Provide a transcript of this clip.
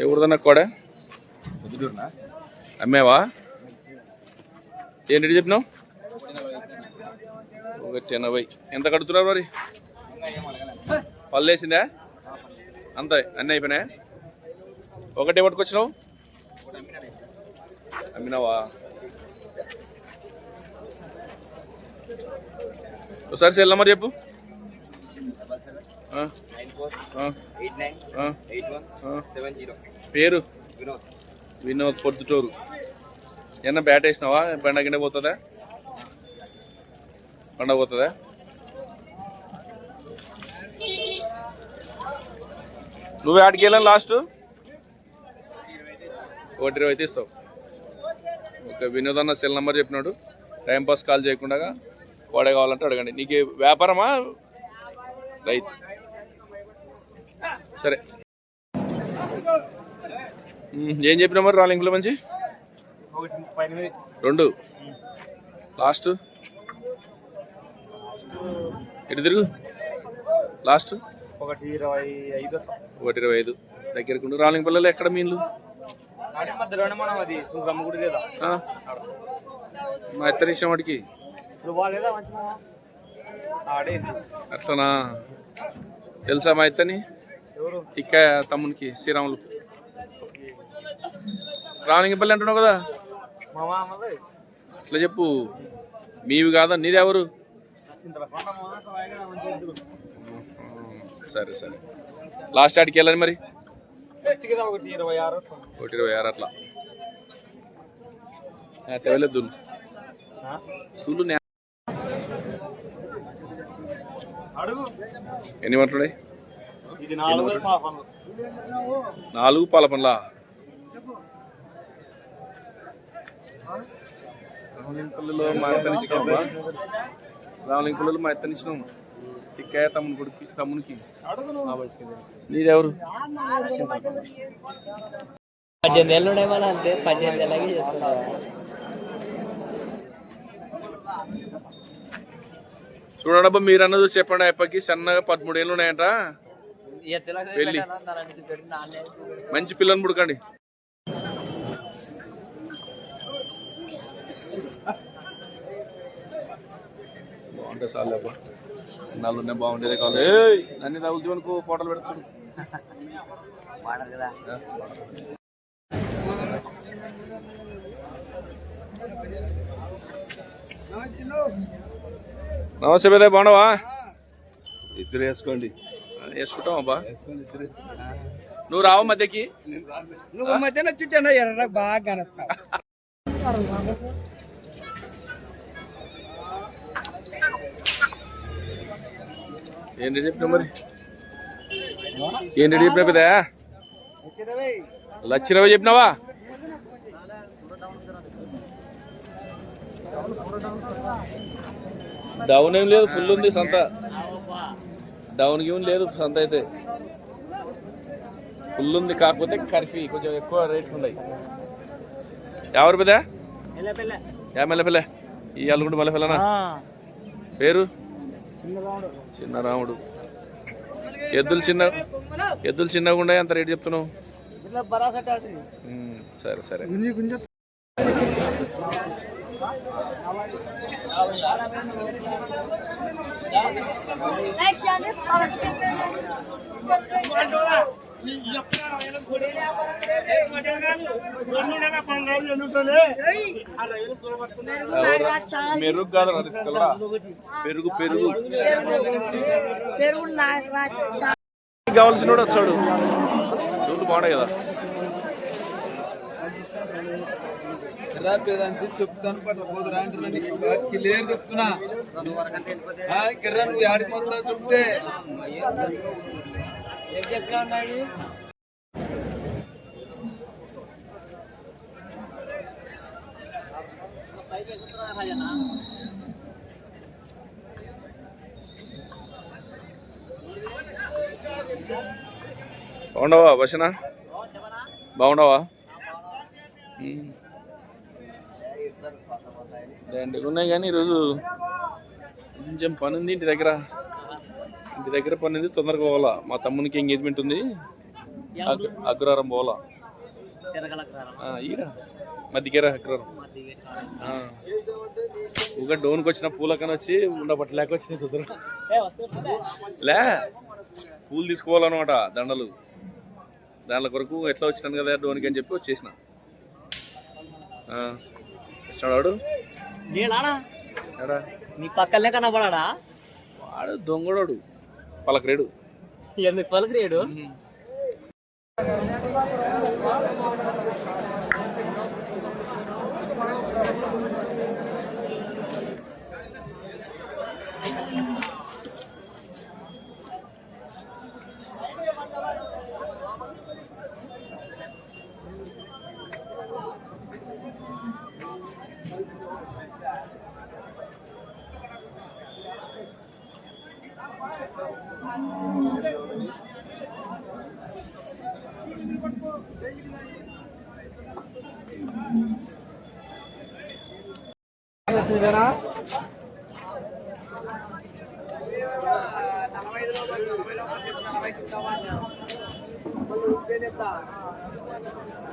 ఏ ఊరిదన్నా కోడే? అమ్మేవా? ఏంటి చెప్పినావు? ఒకటి ఎనభై. ఎంత కడుతున్నారు మరి? పళ్ళు వేసిందా అంతే అన్నీ అయిపోయినాయా ఒకటే పట్టుకొచ్చినావు? అమ్మినావా? ఒకసారి సెల్ నెంబర్ చెప్పు. పేరు? వినోద్. వినోద్ పొద్దుటూరు. ఏమన్నా బ్యాట్ వేసినావా? బండ గిన్నె పోతుందా? బండ పోతుందా? నువ్వు ఆడికి వెళ్ళాను లాస్ట్? ఒకటి ఇరవై అయితే ఇస్తావు ఓకే వినోద్ అన్న సెల్ నెంబర్ చెప్పినాడు. టైంపాస్ కాల్ చేయకుండా కోడే కావాలంటే అడగండి. నీకు వ్యాపారమా? రైతు. సరే. ఏం చెప్పినా మరి రాలింకులో మంచి? రెండు. లాస్ట్. ఎటు తిరుగు? లాస్ట్. ఒకటి ఇరవై ఐదు. ఒకటి ఇరవై ఐదు. దగ్గరకు రాలింగ్ పిల్లలు ఎక్కడ మీన్లు? మా ఇద్దరు ఇష్టం వాడికి. అట్లనా? తెలుసా మా ఇత్తని తిక్క తమ్మునికి శ్రీరాములు. రాలింగపల్లి అంటున్నావు కదా? అట్లా చెప్పు. మీవి కాదా? నీది ఎవరు? చింతల పంట మంచిగా సరే సరే. లాస్ట్ ఆడికి వెళ్ళాలి మరి? ఒకటి ఇరవై ఆరు అట్లా. తెవలేదు దున్ను. ఎన్ని మాట్లాడాయి ఇది నాలుగు వేలు మా పనులు నాలుగు పాల పనులా రామలింగపల్లిలో మా ఇచ్చినామా మా ఇద్దరు ఇచ్చినాం తిక్కాయ తమ్ముని కొడుకు తమ్మునికి. నీదెవరు? పద్దెనిమిది ఏళ్ళు ఉండే అంతే పద్దెనిమిది ఏళ్ళకి మీరు అన్నది చెప్పండి అప్పకి సన్నగా పదమూడు ఏళ్ళు ఉన్నాయంట. వెళ్ళి. మంచి పిల్లని పుడకండి బాగుంటే చాలు అబ్బా. నాలుగు ఉన్నాయి బాగుండేదే కావాలి. ఏయ్, అన్ని తగులుతూ అనుకో ఫోటోలు పెడతాడు కదా. నమస్తే పెద్ద బాగున్నావా? ఇద్దరు వేసుకోండి. వేసుకుంటాం అబ్బా నువ్వు రావు మధ్యకి? నువ్వు మధ్యన ఎర్ర బాగా కనస్తా ఏంటి చెప్పినా మరి? ఏంటి చెప్పినా పెద్ద లక్ష ఇరవై చెప్పినావా? డౌన్ ఏం లేదు ఫుల్ ఉంది సంత. డౌన్ ఏం లేదు సంత అయితే ఫుల్ ఉంది కాకపోతే కర్ఫీ కొంచెం ఎక్కువ రేట్ ఉన్నాయి ఎవరు పెద్ద యా మెల్లపిల్ల ఈ అల్లుగుండు మల్లపిల్లనా పేరు చిన్న రాముడు ఎద్దులు చిన్న ఎద్దులు చిన్నగా ఉన్నాయి అంత రేట్ చెప్తున్నావు సరే సరే Like channel, our skip. మెరుగు కాదు రా, తెల్లరా. పెరుగు పెరుగు పెరుగు నాగరాజ్ కావాల్సిన వాడు వచ్చాడు చూడు బాగున్నాయి కదా చెప్తాను పట్టపోదురా అంటే నీకు. క్లియర్ చెప్తున్నా. ఆ, కిర్రా నువ్వు ఆడికి చెప్తే. బాగుండవా బాగుండవా? ఉమ్. ఉన్నాయి కానీ ఈరోజు కొంచెం పని ఉంది ఇంటి దగ్గర. ఇంటి దగ్గర పని ఉంది తొందరగా పోవాలా. మా తమ్మునికి ఎంగేజ్మెంట్ ఉంది. అగ్రహారం పోవాలా. ఈరా ఈడ. మధ్యకేరా అగ్రహారం. ఒక డోన్కి వచ్చిన పూలకని వచ్చి ఉండబట్టలేక వచ్చిన కుదర లే పూలు తీసుకోవాలన్నమాట దండలు. దాని కొరకు ఎట్లా వచ్చినాను కదా డోన్కి అని చెప్పి వచ్చేసిన. ఆ. వచ్చినాడు వాడు నేనా? ఎడా నీ పక్కనే కనబడాడా వాడు దొంగడోడు. పలకరేడు. ఎందుకు పలకరేడు? ఇదేనా నలభై నలభై నలభై